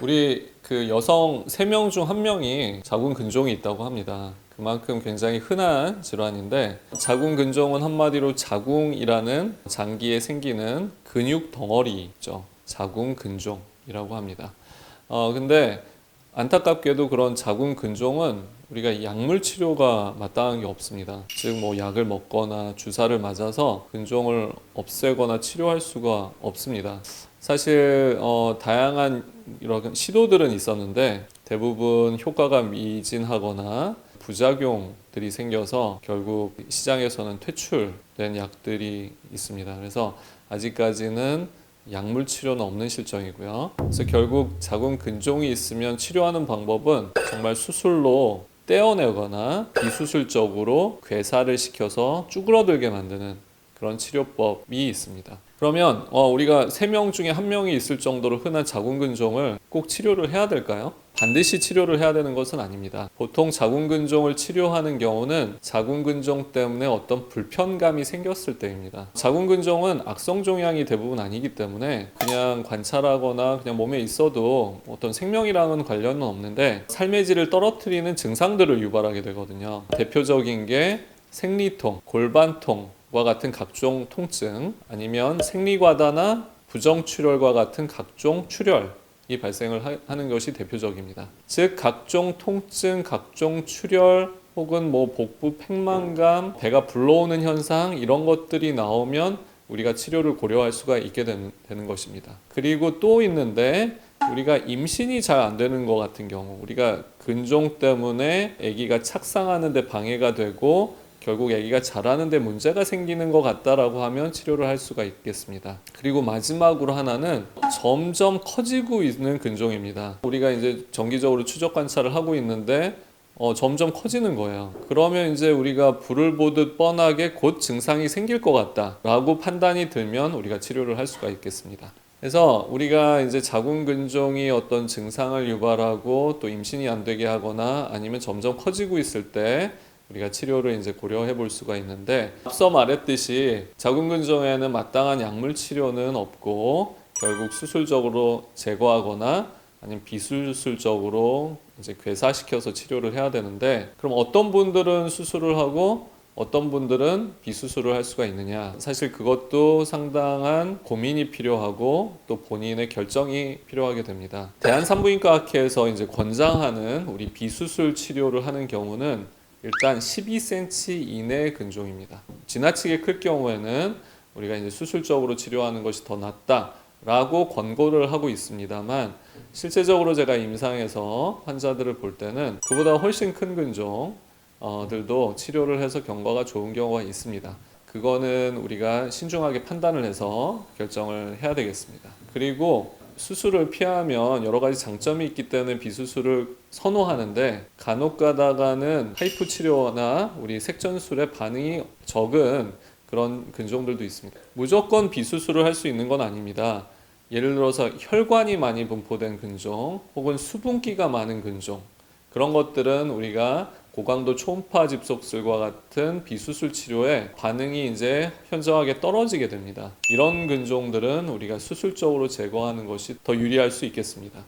우리 그 여성 3명 중 1명이 자궁 근종이 있다고 합니다. 그만큼 굉장히 흔한 질환인데 자궁 근종은 한마디로 자궁이라는 장기에 생기는 근육 덩어리 있죠. 자궁 근종이라고 합니다. 어 근데 안타깝게도 그런 자궁 근종은 우리가 약물 치료가 마땅한 게 없습니다. 즉 뭐 약을 먹거나 주사를 맞아서 근종을 없애거나 치료할 수가 없습니다. 사실 어, 다양한 이런 시도들은 있었는데 대부분 효과가 미진하거나 부작용들이 생겨서 결국 시장에서는 퇴출된 약들이 있습니다. 그래서 아직까지는 약물 치료는 없는 실정이고요. 그래서 결국 자궁 근종이 있으면 치료하는 방법은 정말 수술로 떼어내거나 비수술적으로 괴사를 시켜서 쭈그러들게 만드는 그런 치료법이 있습니다. 그러면 어, 우리가 세명 중에 한 명이 있을 정도로 흔한 자궁근종을 꼭 치료를 해야 될까요? 반드시 치료를 해야 되는 것은 아닙니다. 보통 자궁근종을 치료하는 경우는 자궁근종 때문에 어떤 불편감이 생겼을 때입니다. 자궁근종은 악성 종양이 대부분 아니기 때문에 그냥 관찰하거나 그냥 몸에 있어도 어떤 생명이랑은 관련은 없는데 삶의 질을 떨어뜨리는 증상들을 유발하게 되거든요. 대표적인 게 생리통, 골반통, 과 같은 각종 통증 아니면 생리과다나 부정출혈과 같은 각종 출혈이 발생을 하- 하는 것이 대표적입니다. 즉 각종 통증, 각종 출혈 혹은 뭐 복부 팽만감, 배가 불러오는 현상 이런 것들이 나오면 우리가 치료를 고려할 수가 있게 되는, 되는 것입니다. 그리고 또 있는데 우리가 임신이 잘 안 되는 것 같은 경우 우리가 근종 때문에 아기가 착상하는데 방해가 되고 결국 아기가 자라는데 문제가 생기는 것 같다라고 하면 치료를 할 수가 있겠습니다. 그리고 마지막으로 하나는 점점 커지고 있는 근종입니다. 우리가 이제 정기적으로 추적 관찰을 하고 있는데 어, 점점 커지는 거예요. 그러면 이제 우리가 불을 보듯 뻔하게 곧 증상이 생길 것 같다라고 판단이 들면 우리가 치료를 할 수가 있겠습니다. 그래서 우리가 이제 자궁 근종이 어떤 증상을 유발하고 또 임신이 안 되게 하거나 아니면 점점 커지고 있을 때 우리가 치료를 이제 고려해 볼 수가 있는데 앞서 말했듯이 자궁 근종에는 마땅한 약물 치료는 없고 결국 수술적으로 제거하거나 아니면 비수술적으로 이제 괴사시켜서 치료를 해야 되는데 그럼 어떤 분들은 수술을 하고 어떤 분들은 비수술을 할 수가 있느냐? 사실 그것도 상당한 고민이 필요하고 또 본인의 결정이 필요하게 됩니다. 대한산부인과 학회에서 이제 권장하는 우리 비수술 치료를 하는 경우는 일단 12cm 이내의 근종입니다 지나치게 클 경우에는 우리가 이제 수술적으로 치료하는 것이 더 낫다라고 권고를 하고 있습니다만 실제적으로 제가 임상에서 환자들을 볼 때는 그보다 훨씬 큰 근종 어들도 치료를 해서 경과가 좋은 경우가 있습니다. 그거는 우리가 신중하게 판단을 해서 결정을 해야 되겠습니다. 그리고 수술을 피하면 여러 가지 장점이 있기 때문에 비수술을 선호하는데 간혹 가다가는 하이프 치료나 우리 색전술의 반응이 적은 그런 근종들도 있습니다. 무조건 비수술을 할 수 있는 건 아닙니다. 예를 들어서 혈관이 많이 분포된 근종 혹은 수분기가 많은 근종 그런 것들은 우리가 고강도 초음파 집속술과 같은 비수술 치료에 반응이 이제 현저하게 떨어지게 됩니다. 이런 근종들은 우리가 수술적으로 제거하는 것이 더 유리할 수 있겠습니다.